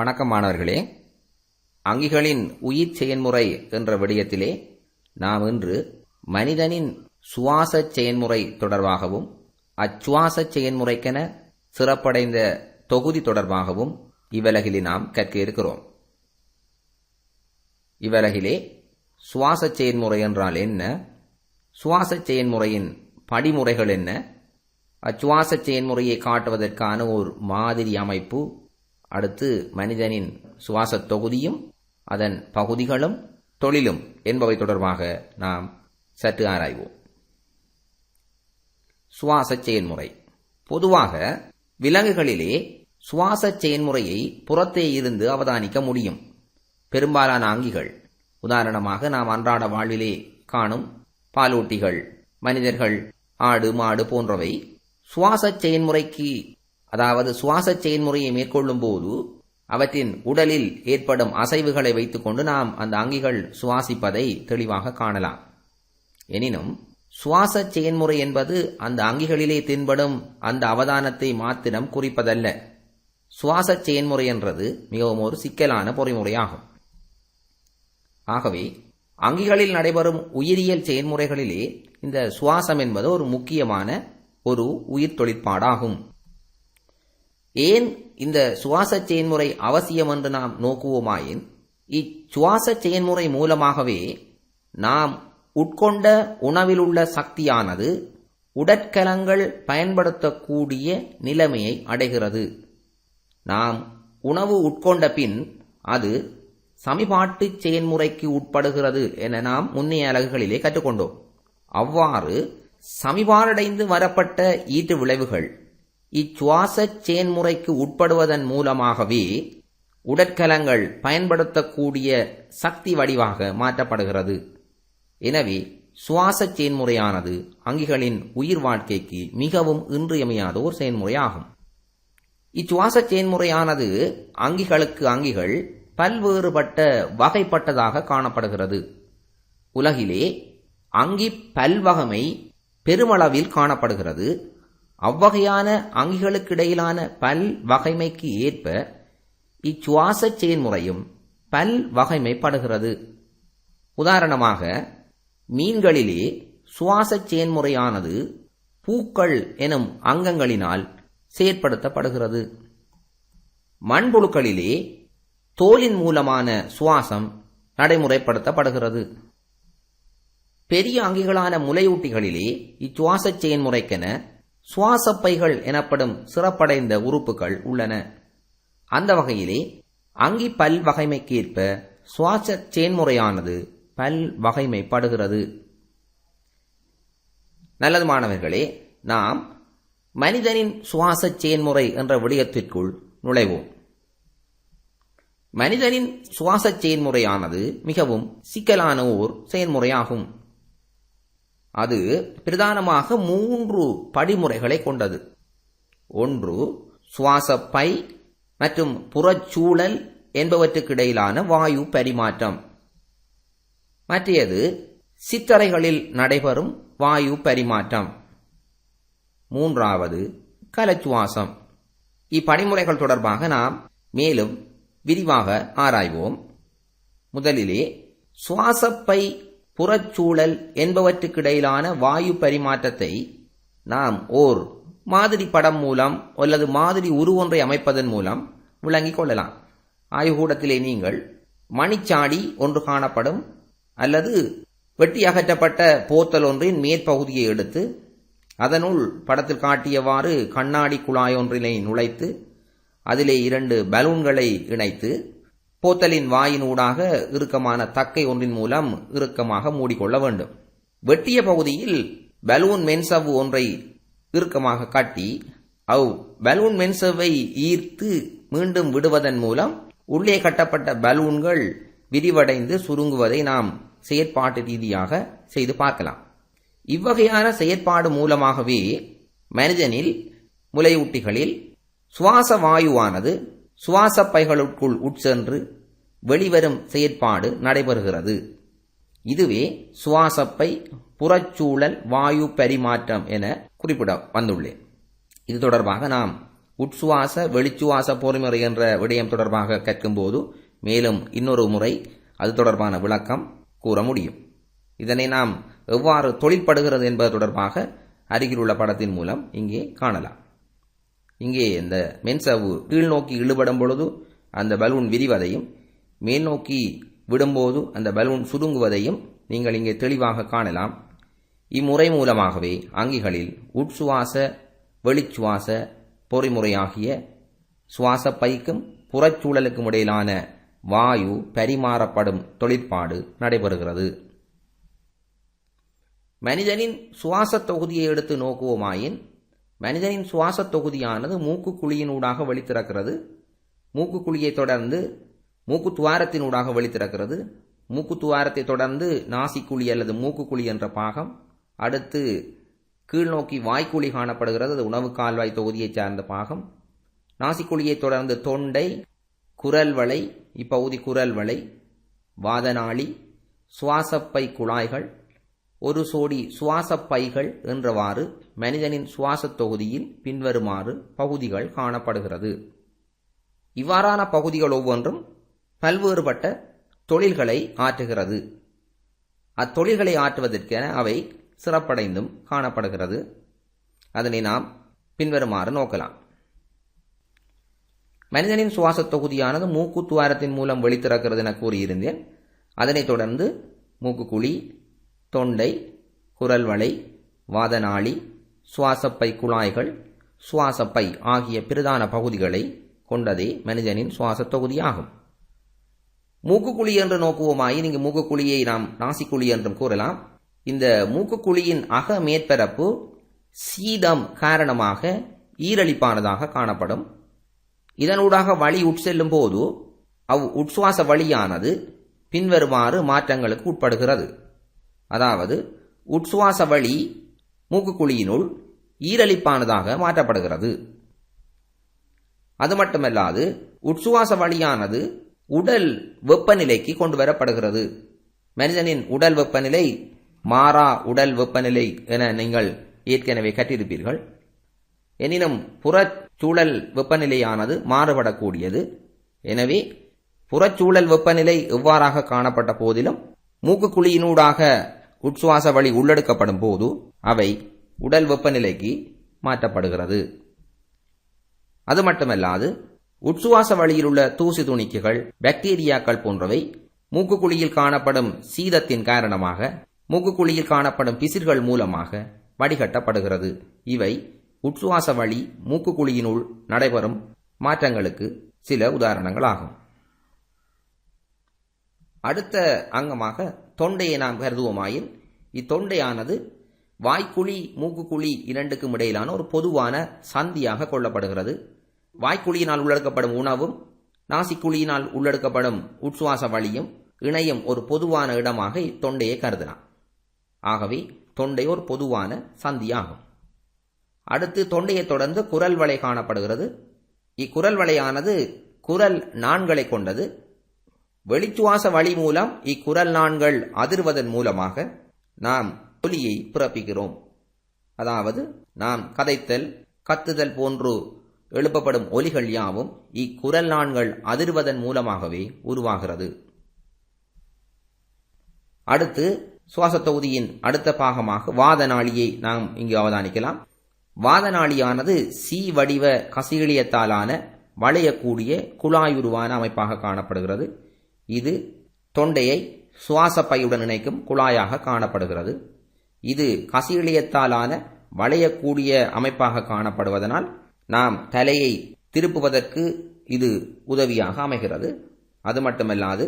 வணக்கம் மாணவர்களே அங்கிகளின் உயிர் செயன்முறை என்ற விடயத்திலே நாம் இன்று மனிதனின் சுவாச செயன்முறை தொடர்பாகவும் அச்சுவாச செயன்முறைக்கென சிறப்படைந்த தொகுதி தொடர்பாகவும் இவ்வலகிலே நாம் கற்க இருக்கிறோம். இவ்வலகிலே சுவாச செயன்முறை என்றால் என்ன? சுவாச செயன்முறையின் படிமுறைகள் என்ன? அச்சுவாச செயன்முறையை காட்டுவதற்கான ஒரு மாதிரி அமைப்பு அடுத்து மனிதனின் சுவாசத் தொகுதியும் அதன் பகுதிகளும் தொழிலும் என்பவை தொடர்பாக நாம் சற்று ஆராய்வோம். சுவாச செயன்முறை பொதுவாக விலங்குகளிலே சுவாச செயன்முறையை புறத்தே இருந்து அவதானிக்க முடியும். பெரும்பாலான அங்கிகள் உதாரணமாக நாம் அன்றாட வாழ்விலே காணும் பாலூட்டிகள் மனிதர்கள் ஆடு மாடு போன்றவை சுவாச செயன்முறைக்கு அதாவது சுவாச செயன்முறையை மேற்கொள்ளும் போது அவற்றின் உடலில் ஏற்படும் அசைவுகளை வைத்துக்கொண்டு நாம் அந்த அங்கிகள் சுவாசிப்பதை தெளிவாக காணலாம். எனினும் சுவாச செயன்முறை என்பது அந்த அங்கிகளிலே தென்படும் அந்த அவதானத்தை மாத்திரம் குறிப்பதல்ல. சுவாச செயன்முறை என்றது மிகவும் ஒரு சிக்கலான பொறிமுறையாகும். ஆகவே அங்கிகளில் நடைபெறும் உயிரியல் செயல்முறைகளிலே இந்த சுவாசம் என்பது ஒரு முக்கியமான ஒரு உயிர் தொழிற்பாடாகும் ஏன் இந்த சுவாச செயன்முறை அவசியம் என்று நாம் நோக்குவோமாயின் இச்சுவாச செயன்முறை மூலமாகவே நாம் உட்கொண்ட உணவில் உள்ள சக்தியானது உடற்கலங்கள் பயன்படுத்தக்கூடிய நிலைமையை அடைகிறது. நாம் உணவு உட்கொண்ட பின் அது சமிபாட்டு செயன்முறைக்கு உட்படுகிறது என நாம் முன்னைய அலகுகளிலே கற்றுக்கொண்டோம். அவ்வாறு சமிபாரடைந்து வரப்பட்ட ஈட்டு விளைவுகள் இச்சுவாசச் செயன்முறைக்கு உட்படுவதன் மூலமாகவே உடற்கலங்கள் பயன்படுத்தக்கூடிய சக்தி வடிவாக மாற்றப்படுகிறது. எனவே சுவாச செயன்முறையானது அங்கிகளின் உயிர் வாழ்க்கைக்கு மிகவும் இன்றியமையாத ஒரு செயன்முறையாகும். இச்சுவாச செயன்முறையானது அங்கிகளுக்கு அங்கிகள் பல்வேறுபட்ட வகைப்பட்டதாக காணப்படுகிறது. உலகிலே அங்கி பல்வகமை பெருமளவில் காணப்படுகிறது. அவ்வகையான அங்கிகளுக்கிடையிலான பல் வகைமைக்கு ஏற்ப இச்சுவாச செயன்முறையும் பல் வகைமைப்படுகிறது. உதாரணமாக மீன்களிலே சுவாச செயன்முறையானது பூக்கள் எனும் அங்கங்களினால் செயற்படுத்தப்படுகிறது. மண்புழுக்களிலே தோலின் மூலமான சுவாசம் நடைமுறைப்படுத்தப்படுகிறது. பெரிய அங்கிகளான முலையூட்டிகளிலே இச்சுவாச செயன்முறைக்கென சுவாசப்பைகள் எனப்படும் சிறப்படைந்த உறுப்புகள் உள்ளன. அந்த வகையிலே அங்கி பல் வகைமைக்கேற்ப சுவாச செயன்முறையானது பல் வகைமைப்படுகிறது. நல்லது மாணவர்களே நாம் மனிதனின் சுவாச செயன்முறை என்ற விடயத்திற்குள் நுழைவோம். மனிதனின் சுவாச செயன்முறையானது மிகவும் சிக்கலான ஓர் செயல்முறையாகும் அது பிரதானமாக மூன்று படிமுறைகளை கொண்டது. ஒன்று சுவாசப்பை மற்றும் புறச்சூழல் என்பவற்றுக்கிடையிலான வாயு பரிமாற்றம். மற்றையது சித்தரைகளில் நடைபெறும் வாயு பரிமாற்றம். மூன்றாவது கலச்சுவாசம். இப்படிமுறைகள் தொடர்பாக நாம் மேலும் விரிவாக ஆராய்வோம். முதலிலே சுவாசப்பை புறச்சூழல் என்பவற்றுக்கிடையிலான வாயு பரிமாற்றத்தை நாம் ஓர் மாதிரி படம் மூலம் அல்லது மாதிரி உருவொன்றை அமைப்பதன் மூலம் விளங்கிக் கொள்ளலாம். ஆய்வுகூடத்திலே நீங்கள் மணிச்சாடி ஒன்று காணப்படும் அல்லது வெட்டி அகற்றப்பட்ட போத்தல் ஒன்றின் மேற்பகுதியை எடுத்து அதனுள் படத்தில் காட்டியவாறு கண்ணாடி குழாய் ஒன்றினை நுழைத்து அதிலே இரண்டு பலூன்களை இணைத்து போத்தலின் வாயின் ஊடாக இறுக்கமான தக்கை ஒன்றின் மூலம் இறுக்கமாக மூடிக்கொள்ள வேண்டும். வெட்டிய பகுதியில் பலூன் மென்சவ்வு ஒன்றை இறுக்கமாக கட்டி அவ் பலூன் மென்சவ்வை ஈர்த்து மீண்டும் விடுவதன் மூலம் உள்ளே கட்டப்பட்ட பலூன்கள் விரிவடைந்து சுருங்குவதை நாம் செயற்பாட்டு ரீதியாக செய்து பார்க்கலாம். இவ்வகையான செயற்பாடு மூலமாகவே மனிதனில் முலையூட்டிகளில் சுவாச வாயுவானது சுவாச பைகளுக்குள் உட்சென்று வெளிவரும் செயற்பாடு நடைபெறுகிறது. இதுவே சுவாசப்பை புறச்சூழல் வாயு பரிமாற்றம் என குறிப்பிட வந்துள்ளேன். இது தொடர்பாக நாம் உட்சுவாச வெளிச்சுவாச பொறிமுறை என்ற விடயம் தொடர்பாக கற்கும்போது மேலும் இன்னொரு முறை அது தொடர்பான விளக்கம் கூற முடியும். இதனை நாம் எவ்வாறு தொழில்படுகிறது என்பது தொடர்பாக அருகிலுள்ள படத்தின் மூலம் இங்கே காணலாம். இங்கே இந்த மென்சவு கீழ் நோக்கி இழுபடும் பொழுது அந்த பலூன் விரிவதையும் மேல் நோக்கி விடும்போது அந்த பலூன் சுருங்குவதையும் நீங்கள் இங்கே தெளிவாக காணலாம். இம்முறை மூலமாகவே அங்கிகளில் உட்சுவாச வெளிச்சுவாச பொறிமுறையாகிய சுவாச பைக்கும் புறச்சூழலுக்கும் இடையிலான வாயு பரிமாறப்படும் தொழிற்பாடு நடைபெறுகிறது. மனிதனின் சுவாசத் தொகுதியை எடுத்து நோக்குவோமாயின் மனிதனின் சுவாசத் தொகுதியானது மூக்கு குழியினூடாக வெளித்திறக்கிறது. மூக்கு குழியை தொடர்ந்து மூக்கு துவாரத்தினூடாக வெளித்திறக்கிறது. மூக்கு துவாரத்தை தொடர்ந்து நாசிக்குழி அல்லது மூக்குக்குழி என்ற பாகம். அடுத்து கீழ்நோக்கி வாய்க்குழி காணப்படுகிறது. அது உணவு கால்வாய் தொகுதியைச் சார்ந்த பாகம். நாசிக்குழியை தொடர்ந்து தொண்டை குரல் வளை இப்பகுதி குரல் வளை வாதநாளி சுவாசப்பை குழாய்கள் ஒரு சோடி சுவாசப்பைகள் என்றவாறு மனிதனின் சுவாசத் தொகுதியில் பின்வருமாறு பகுதிகள் காணப்படுகிறது. இவ்வாறான பகுதிகள் ஒவ்வொன்றும் பல்வேறுபட்ட தொழில்களை ஆற்றுகிறது. அத்தொழில்களை ஆற்றுவதற்கென அவை சிறப்படைந்தும் காணப்படுகிறது. அதனை நாம் பின்வருமாறு நோக்கலாம். மனிதனின் சுவாசத் தொகுதியானது மூக்கு துவாரத்தின் மூலம் வெளித்திறக்கிறது என கூறியிருந்தேன். அதனைத் தொடர்ந்து மூக்குக்குழி தொண்டை குரல்வளை வாதநாளி சுவாசப்பை குழாய்கள் சுவாசப்பை ஆகிய பிரதான பகுதிகளை கொண்டதே மனிதனின் சுவாசத் தொகுதியாகும். மூக்குக்குழி என்று நோக்குவோமாயின் இங்கு மூக்குக்குழியை நாம் நாசிக்குழி என்றும் கூறலாம். இந்த மூக்குக்குழியின் அக மேற்பரப்பு சீதம் காரணமாக ஈரலிப்பானதாக காணப்படும். இதனூடாக வழி உட்செல்லும் போது அவ் உட்சுவாச வழியானது பின்வருமாறு மாற்றங்களுக்கு உட்படுகிறது. அதாவது உட்சுவாச வழி மூக்குக்குழியினுள் ஈரலிப்பானதாக மாற்றப்படுகிறது. அது மட்டுமல்லாது உட்சுவாச வழியானது உடல் வெப்பநிலைக்கு கொண்டு வரப்படுகிறது. மனிதனின் உடல் வெப்பநிலை மாறா உடல் வெப்பநிலை என நீங்கள் ஏற்கனவே கற்றிருப்பீர்கள். எனினும் புறச்சூழல் வெப்பநிலையானது மாறுபடக்கூடியது. எனவே புறச்சூழல் வெப்பநிலை எவ்வாறாக காணப்பட்ட போதிலும் மூக்குக்குழியினூடாக உட்சுவாச வழி உள்ளெடுக்கப்படும் போது அவை உடல் வெப்பநிலைக்கு மாற்றப்படுகிறது. அது மட்டுமல்லாது உட்சுவாச வழியில் உள்ள தூசி துணிக்கைகள் பாக்டீரியாக்கள் போன்றவை மூக்குக்குழியில் காணப்படும் சீதத்தின் காரணமாக மூக்குக்குழியில் காணப்படும் பிசிர்கள் மூலமாக வடிகட்டப்படுகிறது. இவை உட்சுவாச வழி மூக்குக்குழியினுள் நடைபெறும் மாற்றங்களுக்கு சில உதாரணங்களாகும். அடுத்த அங்கமாக தொண்டையை நாம் கருதுவோமாயின் இத்தொண்டையானது வாய்க்குழி மூக்குக்குழி இரண்டுக்கும் இடையிலான ஒரு பொதுவான சந்தியாக கொள்ளப்படுகிறது. வாய்க்குழியினால் உள்ளெடுக்கப்படும் உணவும் நாசிக்குழியினால் உள்ளெடுக்கப்படும் உட்சுவாச வழியும் இணையும் ஒரு பொதுவான இடமாக இத்தொண்டையை கருதலாம் ஆகவே தொண்டை ஒரு பொதுவான சந்தியாகும். அடுத்து தொண்டையை தொடர்ந்து குரல் வலை காணப்படுகிறது. இக்குரல் வலையானது குரல் நான்களை கொண்டது. வெளிச்சுவாச வழி மூலம் இக்குரல் நான்கள் அதிர்வதன் மூலமாக நாம் ஒலியை பிறப்பிக்கிறோம். அதாவது நாம் கதைத்தல் கத்துதல் போன்று எழுப்பப்படும் ஒலிகள் யாவும் இக்குரல் நான்கள் அதிர்வதன் மூலமாகவே உருவாகிறது. அடுத்து சுவாசத் தொகுதியின் அடுத்த பாகமாக வாத நாளியை நாம் இங்கு அவதானிக்கலாம். வாத நாளியானது சி வடிவ கசிகளியத்தாலான வளையக்கூடிய குழாயுருவான அமைப்பாக காணப்படுகிறது. இது தொண்டையை சுவாச பையுடன் இணைக்கும் குழாயாக காணப்படுகிறது. இது கசியிலியத்தாலான வளையக்கூடிய அமைப்பாக காணப்படுவதனால் நாம் தலையை திருப்புவதற்கு இது உதவியாக அமைகிறது. அது மட்டுமல்லாது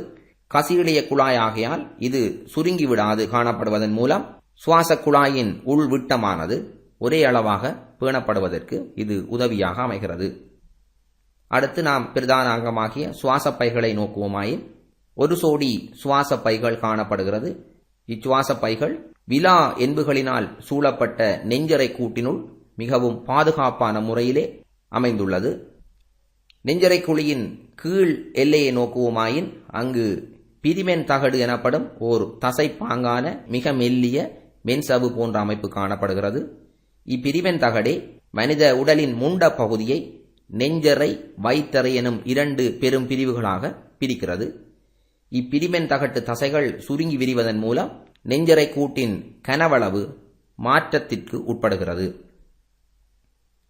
கசியிடைய குழாயாகையால் இது சுருங்கி விடாது காணப்படுவதன் மூலம் சுவாச குழாயின் உள் விட்டமானது ஒரே அளவாக பேணப்படுவதற்கு இது உதவியாக அமைகிறது. அடுத்து நாம் பிரதான அங்கமாகிய சுவாச பைகளை நோக்குவோமாயின் ஒரு சோடி சுவாச பைகள் காணப்படுகிறது. இச்சுவாச பைகள் விலா என்புகளினால் சூழப்பட்ட நெஞ்சரை கூட்டினுள் மிகவும் பாதுகாப்பான முறையிலே அமைந்துள்ளது. நெஞ்சரை குழியின் கீழ் எல்லையை நோக்குவோமாயின் அங்கு பிரிமென் தகடு எனப்படும் ஓர் தசைப்பாங்கான மிக மெல்லிய மென்சவு போன்ற அமைப்பு காணப்படுகிறது. இப்பிரிமென் தகடே மனித உடலின் முண்ட பகுதியை நெஞ்சறை வைத்தறை எனும் இரண்டு பெரும் பிரிவுகளாக பிரிக்கிறது. இப்பிடிமென் தகட்டு தசைகள் சுருங்கி விரிவதன் மூலம் நெஞ்சரை கூட்டின் கனவளவு மாற்றத்திற்கு உட்படுகிறது.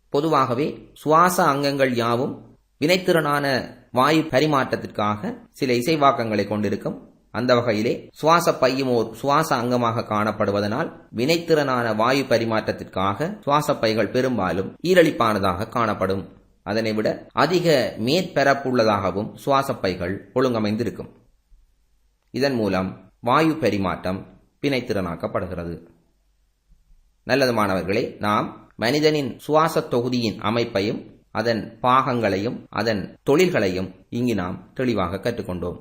பொதுவாகவே சுவாச அங்கங்கள் யாவும் வினைத்திறனான வாயு பரிமாற்றத்திற்காக சில இசைவாக்கங்களை கொண்டிருக்கும். அந்த வகையிலே சுவாச பையும் ஓர் சுவாச அங்கமாக காணப்படுவதனால் வினைத்திறனான வாயு பரிமாற்றத்திற்காக சுவாச பைகள் பெரும்பாலும் ஈரளிப்பானதாக காணப்படும். அதனை விட அதிக மேற்பரப்புள்ளதாகவும் சுவாச பைகள் ஒழுங்கமைந்திருக்கும். இதன் மூலம் வாயு பரிமாற்றம் பிணைத்திறனாக்கப்படுகிறது. நல்லது மாணவர்களே நாம் மனிதனின் சுவாச தொகுதியின் அமைப்பையும் அதன் பாகங்களையும் அதன் தொழில்களையும் இங்கு நாம் தெளிவாக கற்றுக்கொண்டோம்.